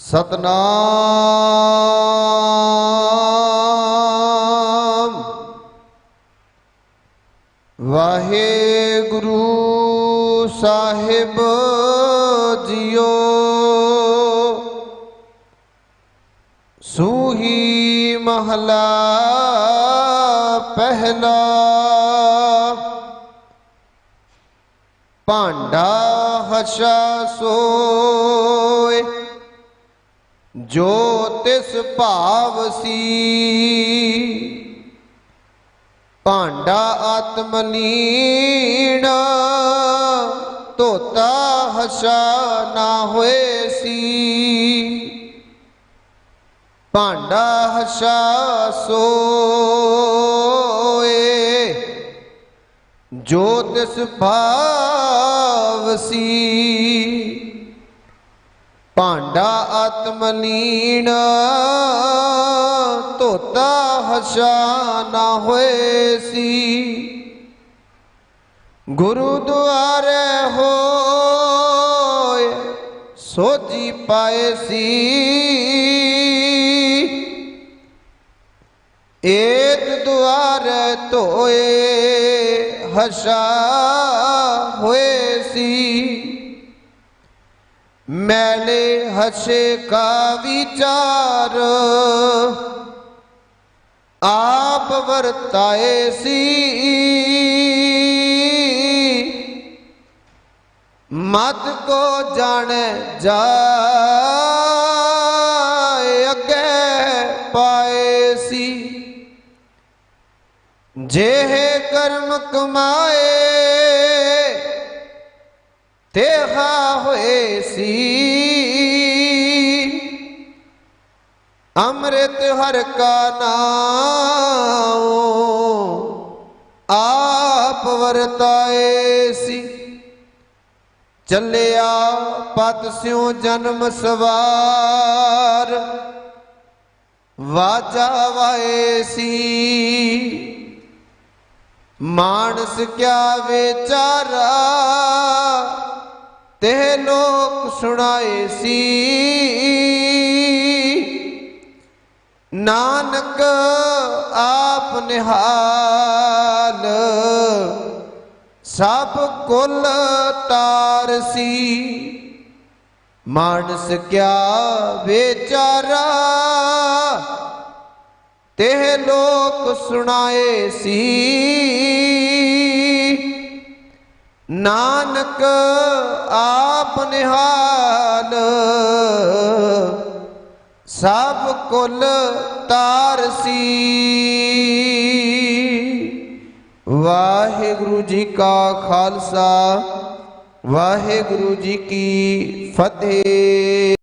ਸਤਨਾਮ। ਵਾਹਿਗੁਰੂ ਸਾਹਿਬ ਜੀਓ। ਸੂਹੀ ਮਹਲਾ ਪਹਿਲਾ। ਭਾਂਡਾ ਹਸ਼ਾ ਸੋਏ। ਜੋ ਤਿਸ ਭਾਵ ਸੀ, ਭਾਂਡਾ ਆਤਮਲੀਣ ਤੋਤਾ ਹਸ਼ਾ ਨਾ ਹੋਏ ਸੀ। ਭਾਂਡਾ ਹਸ਼ਾ ਸੋਏ, ਜੋ ਤਿਸ ਭਾਵ ਸੀ ਭਾਂਡਾ ਆਤਮਲੀਣ ਧੋਤਾ ਹਸ਼ਾ ਨਾ ਹੋਏ ਸੀ। ਗੁਰੂ ਦੁਆਰੇ ਹੋਏ ਸੋਜੀ ਪਾਏ ਸੀ। ਏਤ ਦੁਆਰੇ ਧੋਏ ਹਸ਼ਾ ਹੋਏ ਸੀ। ਮੈਲੇ ਹਸੇ ਕਾ ਵਿਚਾਰ, ਆਪ ਵਰਤਾਏ ਸੀ। ਮਤ ਕੋ ਜਾਣੈ ਜਾਏ, ਅੱਗੇ ਪਾਏ ਸੀ। ਜਿਹੇ ਕਰਮ ਕਮਾਏ ਤੇ ਹਾ ਹੋਏ ਸੀ। ਅੰਮ੍ਰਿਤ ਹਰ ਕਾ ਨਾਮ ਆਪ ਵਰਤਾਏ ਸੀ। ਚੱਲਿਆ ਪਤ ਸਿਉ ਜਨਮ ਸਵਾਰ, ਵਾਜਾ ਵਾਏ ਸੀ। ਮਾਨਸ ਕਿਆ ਵਿਚਾਰਾ ਤੇ ਲੋਕ ਸੁਣਾਏ ਸੀ। ਨਾਨਕ ਆਪ ਨਿਹਾਲ, ਸਭ ਕੁਲ ਤਾਰਸੀ ਮਾਨਸ ਕਿਆ ਵਿਚਾਰਾ ਤੇ ਲੋਕ ਸੁਣਾਏ ਸੀ। ਨਾਨਕ ਆਪ ਨਿਹਾਲ। ਸਭ ਕੁਲ ਤਾਰਸੀ ਵਾਹਿਗੁਰੂ ਜੀ ਕਾ ਖਾਲਸਾ ਵਾਹਿਗੁਰੂ ਜੀ ਕੀ ਫਤਿਹ।